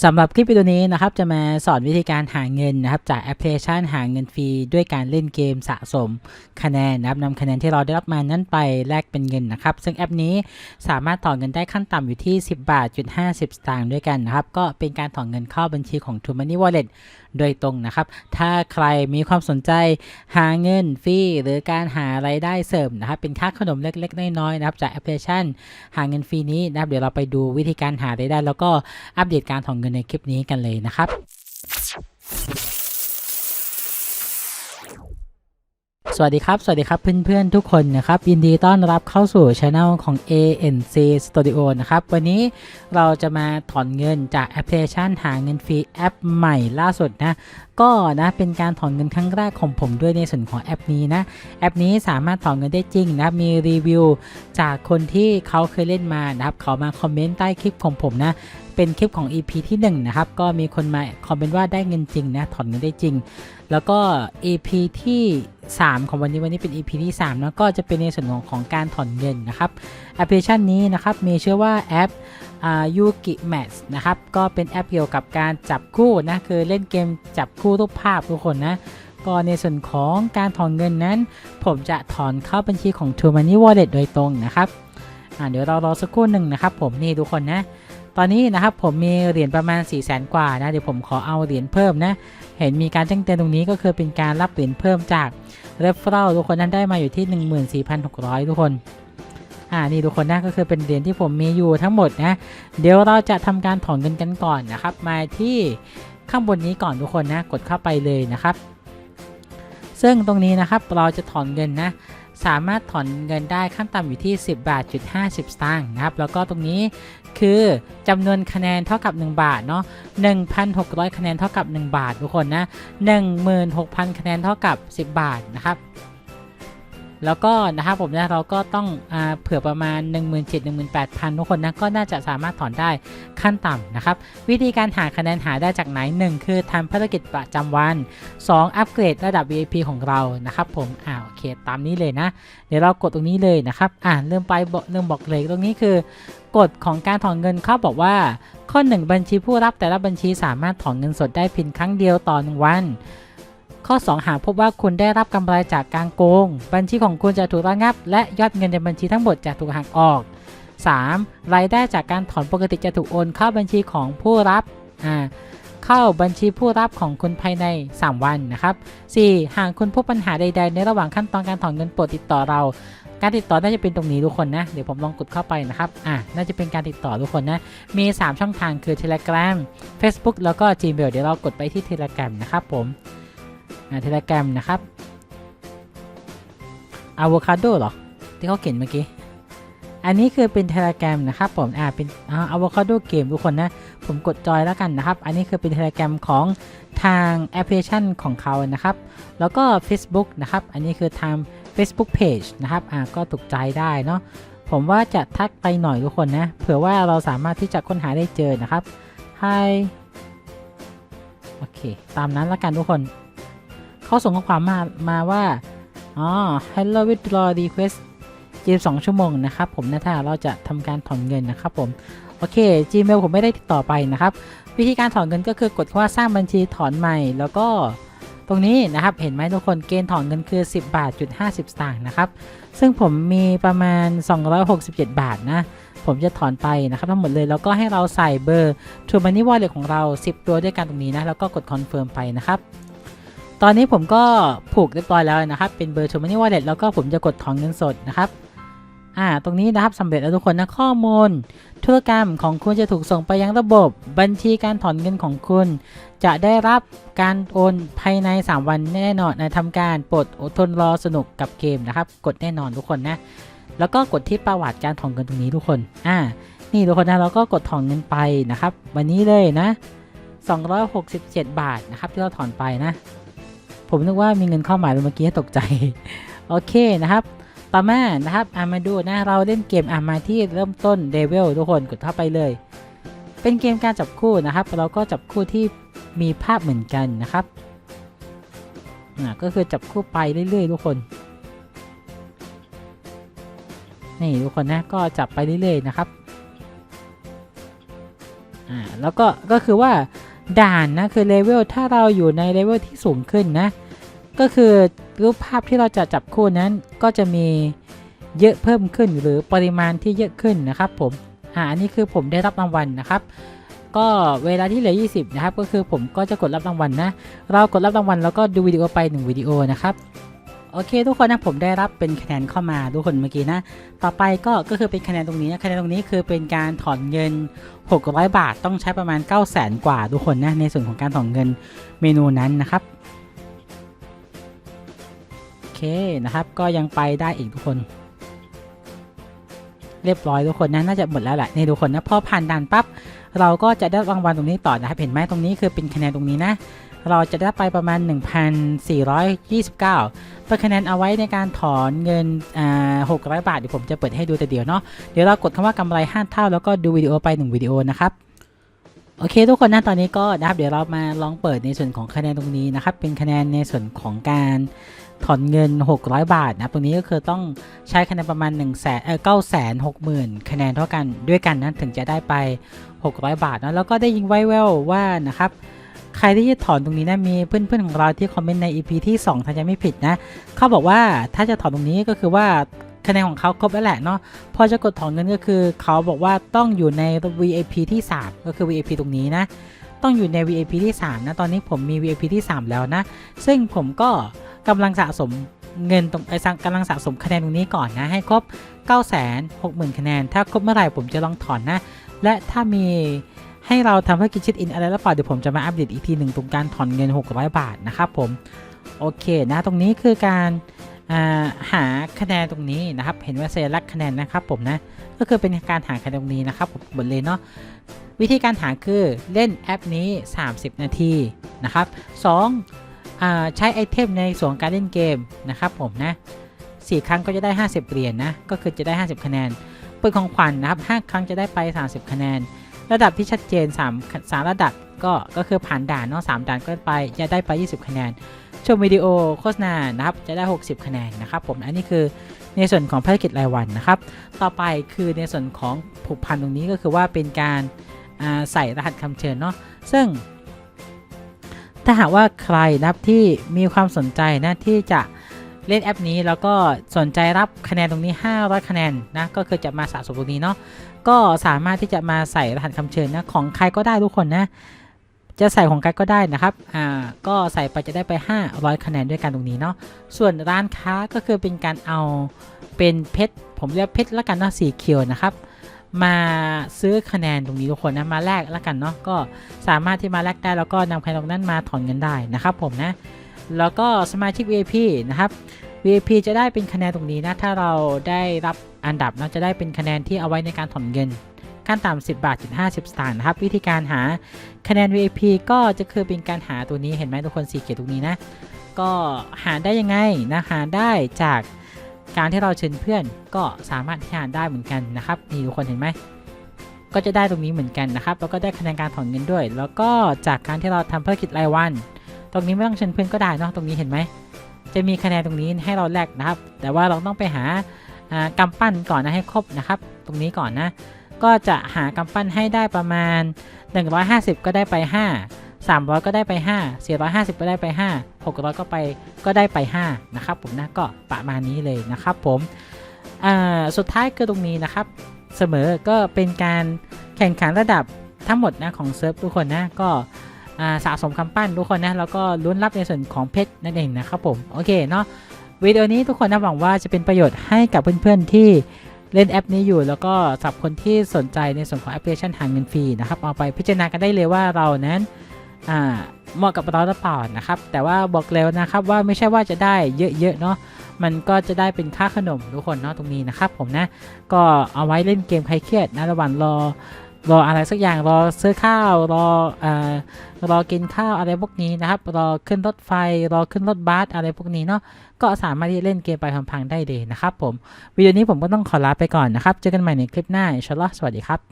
สำหรับคลิปวิดีโอนี้นะครับจะมาสอนวิธีการหาเงินนะครับจากแอปพลิเคชันหาเงินฟรีด้วยการเล่นเกมสะสมคะแนนนะครับนำคะแนนที่เราได้รับมานั้นไปแลกเป็นเงินนะครับ ซึ่งแอปนี้สามารถถอนเงินได้ขั้นต่ำอยู่ที่ 10 บาทจุด50 สตางค์ด้วยกันนะครับ ก็เป็นการถอนเงินเข้าบัญชีของ True Money Wallet โดยตรงนะครับ ถ้าใครมีความสนใจหาเงินฟรีหรือการหารายได้เสริมนะครับ เป็นค่าขนมเล็กๆ น้อยๆนะครับ จากแอปพลิเคชัน หาเงินฟรีนี้นะครับ เดี๋ยวเราไปดูวิธีการหารายได้ แล้วก็อัปเดตการถอนเงินในคลิปนี้กันเลยนะครับ สวัสดีครับ สวัสดีครับเพื่อนๆทุกคนนะครับ ยินดีต้อนรับเข้าสู่ช anel ของ ANC Studio นะครับ วันนี้เราจะมาถอนเงินจากแอปพลิเคชันหาเงินฟรีแอปใหม่ล่าสุดนะ ก็นะเป็นการถอนเงินครั้งแรกของผมด้วยในส่วนของแอปนี้นะ แอปนี้สามารถถอนเงินได้จริงนะ มีรีวิวจากคนที่เขาเคยเล่นมานะครับ เขามาคอมเมนต์ใต้คลิปของผมนะเป็นคลิปของ EP ที่1นะครับ ก็มีคนมาคอมเมนต์ว่าได้เงินจริงนะ ถอนเงินได้จริง แล้วก็ EP ที่ 3 ของวันนี้วันนี้เป็น EP ที่3แล้วก็จะเป็นในส่วนของของการถอนเงินนะครับแอปพลิเคชันนี้นะครับมีชื่อว่าแอปยูกิแมทนะครับก็เป็นแอปเกี่ยวกับการจับคู่นะคือเล่นเกมจับคู่รูปภาพทุกคนนะก็ในส่วนของการถอนเงินนั้น ผมจะถอนเข้าบัญชีของ True Money Wallet โดยตรงนะครับอ่าเดี๋ยวเรารอสักครู่หนึ่งนะครับผมนี่ทุกคนนะ ตอนนี้นะครับผมมีเหรียญประมาณ4 0 0แสนกว่านะเดี๋ยวผมขอเอาเหรียญเพิ่มนะ เห็นมีการแจ้งเตือนตรงนี้ก็คือเป็นการรับเหรียญเพิ่มจาก r e f e r a l ทุกคนนั้นได้มาอยู่ที่ 14,600 ทุกคนอ่านี่ทุกคนนะก็คือเป็นเหรียญที่ผมมีอยู่ทั้งหมดนะ เดี๋ยวเราจะทำการถอนเงินกันก่อนนะครับ มาที่ข้างบนนี้ก่อนทุกคนนะกดเข้าไปเลยนะครับ ซึ่งตรงนี้นะครับเราจะถอนเงินนะสามารถถอนเงินได้ขั้นต่ำอยู่ที่ 10 บาทจุด50 สตางค์นะครับ แล้วก็ตรงนี้ คือจำนวนคะแนนเท่ากับ 1 บาทเนาะ1,600 คะแนนเท่ากับ 1 บาททุกคนนะ16,000 คะแนนเท่ากับ 10 บาทนะครับ แล้วก็นะครับผมนะเราก็ต้องอเผื่อประมาณ 17,000-18,000 ทุกคนนะก็น่าจะสามารถถอนได้ขั้นต่ำนะครับ วิธีการหาคะแนนหาได้จากไหน 1 คือทำภารกิจประจำวัน 2 อัปเกรดระดับ VIP ของเรานะครับผมอ่าโอเคตามนี้เลยนะ เดี๋ยวเรากดตรงนี้เลยนะครับอ่าเริ่มไปเริ่มบอกเลยตรงนี้คือกฎของการถอนเงินเขาบอกว่า ข้อ 1 บัญชีผู้รับแต่ละบัญชีสามารถถอนเงินสดได้เพียงครั้งเดียวต่อ1วัน ข้อ 2 หากพบว่าคุณได้รับกำไรจากการโกง บัญชีของคุณจะถูกระงับ และยอดเงินในบัญชีทั้งหมดจะถูกหักออก 3. รายได้จากการถอนปกติจะถูกโอนเข้าบัญชีของผู้รับอ่าเข้าบัญชีผู้รับของคุณภายใน 3 วันนะครับ 4. หากคุณพบปัญหาใด ๆ ในระหว่างขั้นตอนการถอนเงินโปรดติดต่อเรา การติดต่อน่าจะเป็นตรงนี้ทุกคนนะ เดี๋ยวผมลองกดเข้าไปนะครับ อ่าน่าจะเป็นการติดต่อทุกคนนะ มี 3 ช่องทางคือ Telegram Facebook แล้วก็ Gmail เดี๋ยวเรากดไปที่ Telegram นะครับผม อ่า Telegram นะครับ Avocado เหรอ ที่เขาเขียนเมื่อกี้ อันนี้คือเป็น Telegram นะครับผมอ่าเป็นอ่า Avocado Game ทุกคนนะ ผมกดจอยแล้วกันนะครับ อันนี้คือเป็น Telegram ของทางแอปพลิเคชันของเขานะครับ แล้วก็ Facebook นะครับ อันนี้คือทาง Facebook Page นะครับอ่าก็ถูกใจได้เนาะผมว่าจะทักไปหน่อยทุกคนนะ เผื่อว่าเราสามารถที่จะค้นหาได้เจอนะครับ Hi โอเค ตามนั้นแล้วกันทุกคน เขาส่งข้อความมามาว่าอ๋อ Hello with r a w request 72 ชั่วโมงนะครับผมนะถ้าเราจะทำการถอนเงินนะครับผมโอเค Gmail ผมไม่ได้ติดต่อไปนะครับ วิธีการถอนเงินก็คือกดคำว่าสร้างบัญชีถอนใหม่ แล้วก็ตรงนี้นะครับเห็นไหมทุกคนเกณฑ์ถอนเงินคือ 10 บาทจุด50 สตางค์นะครับ ซึ่งผมมีประมาณ 267 บาทนะ ผมจะถอนไปนะครับทั้งหมดเลยแล้วก็ให้เราใส่เบอร์ True Money Wallet ของเรา 10 ตัวด้วยกันตรงนี้นะแล้วก็กดคอนเฟิร์มไปนะครับ ตอนนี้ผมก็ผูกเรียบร้อยแล้วนะครับ เป็นเบอร์ True Money Wallet แล้วก็ผมจะกดถอนเงินสดนะครับ อ่า ตรงนี้นะครับสำเร็จแล้วทุกคนนะข้อมูล ธุรกรรมของคุณจะถูกส่งไปยังระบบ บัญชีการถอนเงินของคุณ จะได้รับการโอนภายใน 3 วันแน่นอนนะทำการปรดอดทนรอสนุกกับเกมนะครับ กดแน่นอนทุกคนนะ แล้วก็กดที่ประวัติการถอนเงินตรงนี้ทุกคน อ่า นี่ทุกคนนะเราก็กดถอนเงินไปนะครับ วันนี้เลยนะ 267 บาทนะครับที่เราถอนไปนะ ผมนึกว่ามีเงินเข้ามาเลยเมื่อกี้ตกใจ โอเคนะครับต่อมานะครับอามาดูนะเราเล่นเกมอามาที่เริ่มต้นเลเวลทุกคนกดเข้าไปเลย เป็นเกมการจับคู่นะครับ เราก็จับคู่ที่มีภาพเหมือนกันนะครับอ่าก็คือจับคู่ไปเรื่อยๆ ทุกคน นี่ทุกคนนะก็จับไปเรื่อยๆนะครับอ่าแล้วก็ก็คือว่าด่านนะคือเลเวลถ้าเราอยู่ในเลเวลที่สูงขึ้นนะ ก็คือรูปภาพที่เราจะจับคู่นั้นก็จะมีเยอะเพิ่มขึ้นหรือปริมาณที่เยอะขึ้นนะครับผมอ่าอันนี้คือผมได้รับรางวัลนะครับ ก็เวลาที่เหลือ 20 นะครับ ก็คือผมก็จะกดรับรางวัลนะ เรากดรับรางวัลแล้วก็ดูวิดีโอไป 1วิดีโอนะครับโอเคทุกคนนะผมได้รับเป็นคะแนนเข้ามาทุกคนเมื่อกี้นะ ต่อไปก็ก็คือเป็นคะแนนตรงนี้นะคะแนนตรงนี้คือเป็นการถอนเงิน 600 บาทต้องใช้ประมาณ 9 0 0 0 0 0 กว่าทุกคนนะในส่วนของการถอนเงินเมนูนั้นนะครับ นะครับ ก็ยังไปได้อีกทุกคน เรียบร้อยทุกคนนะน่าจะหมดแล้วแหละนี่ทุกคนนะพอผ่านด่านปั๊บเราก็จะได้รางวัลตรงนี้ต่อนะครับเห็นไหมตรงนี้คือเป็นคะแนนตรงนี้นะเราจะได้ไปประมาณ 1,429เป็นคะแนนเอาไว้ในการถอนเงินอ่า600 บาทเดี๋ยวผมจะเปิดให้ดูแต่เดียวเนาะ เดี๋ยวเรากดคำว่ากำไร5เท่าแล้วก็ดูวิดีโอไป 1 วิดีโอนะครับ โอเคทุกคนนะตอนนี้ก็นะครับเดี๋ยวเรามาลองเปิดในส่วนของคะแนนตรงนี้นะครับ เป็นคะแนนในส่วนของการ ถอนเงิน 600 บาทนะตรงนี้ก็คือต้องใช้คะแนนประมาณ 1 0 0 0 0แสนเออ9 6 0 0 0 0คะแนนเท่ากันด้วยกันนะถึงจะได้ไป 600 บาทนะแล้วก็ได้ยิงไว้แววว่านะครับใครที่จะถอนตรงนี้นะมีเพื่อนๆของเราที่คอมเมนต์ใน EP ที่ 2 ถ้าจะไม่ผิดนะเขาบอกว่าถ้าจะถอนตรงนี้ก็คือว่าคะแนนของเขาครบแล้วแหละเนาะพอจะกดถอนเงินก็คือ เขาบอกว่าต้องอยู่ใน VIP ที่ 3 ก็คือ VIP ตรงนี้นะ ต้องอยู่ใน VIP ที่ 3 นะ ตอนนี้ผมมี VIP ที่ 3 แล้วนะ ซึ่งผมก็ กำลังสะสมเงินตรงไอ้สังกำลังสะสมคะแนนตรงนี้ก่อนนะ ให้ครบ 960,000 คะแนน ถ้าครบเมื่อไหร่ผมจะลองถอนนะ และถ้ามีให้เราทำเพื่อกินชิดอินอะไรแล้วเปล่าเดี๋ยวผมจะมาอัปเดตอีกทีหนึ่งตรงการถอนเงิน 600 บาทนะครับผม โอเคนะ ตรงนี้คือการาหาคะแนนตรงนี้นะครับ เห็นว่าเซลักคะแนนนะครับผมนะ ก็คือเป็นการหาคะแนนตรงนี้นะครับผมบทเลยเนาะ วิธีการหาคือเล่นแอปนี้ 30 นาทีนะครับ2อ่า ใช้ไอเทมในส่วนของการเล่นเกมนะครับผมนะ4ครั้งก็จะได้ 50 เหรียญนนะ ก็คือจะได้ 50 คะแนนเปิดของขวัญนนะครับ 5 ครั้งจะได้ไป 30 คะแนน ระดับที่ชัดเจน 3 3 ระดับก็ก็คือผ่านด่านเนาะ3ด่านก็ไปจะได้ไป 20 คะแนน ชมวิดีโอโฆษณานะครับจะได้ 60 คะแนนนะครับผม อันนี้คือในส่วนของภารกิจรายวันนะครับ ต่อไปคือในส่วนของผูกพันตรงนี้ก็คือว่าเป็นการใส่รหัสคำเชิญเนาะ ซึ่ง ถ้าหากว่าใครนะครับที่มีความสนใจนะที่จะเล่นแอปนี้แล้วก็สนใจรับคะแนนตรงนี้ 500 คะแนนนะก็คือจะมาสะสมตรงนี้เนาะก็สามารถที่จะมาใส่รหัสคำเชิญนะของใครก็ได้ทุกคนนะจะใส่ของใครก็ได้นะครับอ่าก็ใส่ไปจะได้ไป 500 คะแนนด้วยกันตรงนี้เนาะส่วนร้านค้าก็คือเป็นการเอาเป็นเพชรผมเรียกเพชรละกันเนาะสีเขียวนะครับ มาซื้อคะแนนตรงนี้ทุกคนนะมาแลกและกันเนาะก็สามารถที่มาแลกได้แล้วก็นำคะแนนตรงนั้นมาถอนเงินได้นะครับผมนะแล้วก็สมาชิก VIP นะครับ VIP จะได้เป็นคะแนนตรงนี้นะถ้าเราได้รับอันดับนะจะได้เป็นคะแนนที่เอาไว้ในการถอนเงินขั้นต่ำ10 บาทถึง50 สตางค์นะครับ วิธีการหาคะแนน VIP ก็จะคือเป็นการหาตัวนี้เห็นไหมทุกคนสีเขียวตรงนี้นะ ก็หาได้ยังไงนะหาได้จาก การที่เราเชิญเพื่อนก็สามารถที่หาได้เหมือนกันนะครับนี่ทุกคนเห็นไหมก็จะได้ตรงนี้เหมือนกันนะครับ แล้วก็ได้คะแนนการถอนเงินด้วย แล้วก็จากการที่เราทำภารกิจรายวัน ตรงนี้ไม่ต้องเชิญเพื่อนก็ได้เนาะตรงนี้เห็นไหมจะมีคะแนนตรงนี้ให้เราแลกนะครับ แต่ว่าเราต้องไปหาอ่ากำปั้นก่อนนะให้ครบนะครับ ตรงนี้ก่อนนะ ก็จะหากำปั้นให้ได้ประมาณ 150 ก็ได้ไป 5 300 ก็ได้ไป 5 450 ก็ได้ไป 5 600 ก็ไปก็ได้ไป 5 นะครับผมนะก็ประมาณนี้เลยนะครับผมสุดท้ายคือตรงนี้นะครับ เสมอก็เป็นการแข่งขันระดับทั้งหมดนะของเซิร์ฟทุกคนนะก็สะสมคำปั้นทุกคนนะแล้วก็ลุ้นรับในส่วนของเพชรนั่นเองนะครับผมโอเคเนาะวิดีโอนี้ทุกคนนะหวังว่าจะเป็นประโยชน์ให้กับเพื่อนๆที่เล่นแอปนี้อยู่แล้วก็สำหรับคนที่สนใจในส่วนของแอปพลิเคชันหาเงินฟรีนะครับเอาไปพิจารณากันได้เลยว่าเรานั้น อ่าเหมาะกับเราหรือเปล่านะครับ แต่ว่าบอกแล้วนะครับว่าไม่ใช่ว่าจะได้เยอะๆเนาะมันก็จะได้เป็นค่าขนมทุกคนเนาะตรงนี้นะครับผมนะก็เอาไว้เล่นเกมใครเครียดนะระหว่างรอรออะไรสักอย่างรอซื้อข้าวรอเอ่ารอกินข้าวอะไรพวกนี้นะครับรอขึ้นรถไฟรอขึ้นรถบัสอะไรพวกนี้เนาะก็สามารถที่จะเล่นเกมไปพังๆได้เลยนะครับผมวิดีโอนี้ผมก็ต้องขอลาไปก่อนนะครับเจอกันใหม่ในคลิปหน้าอินชาอัลลอฮ์สวัสดีครับ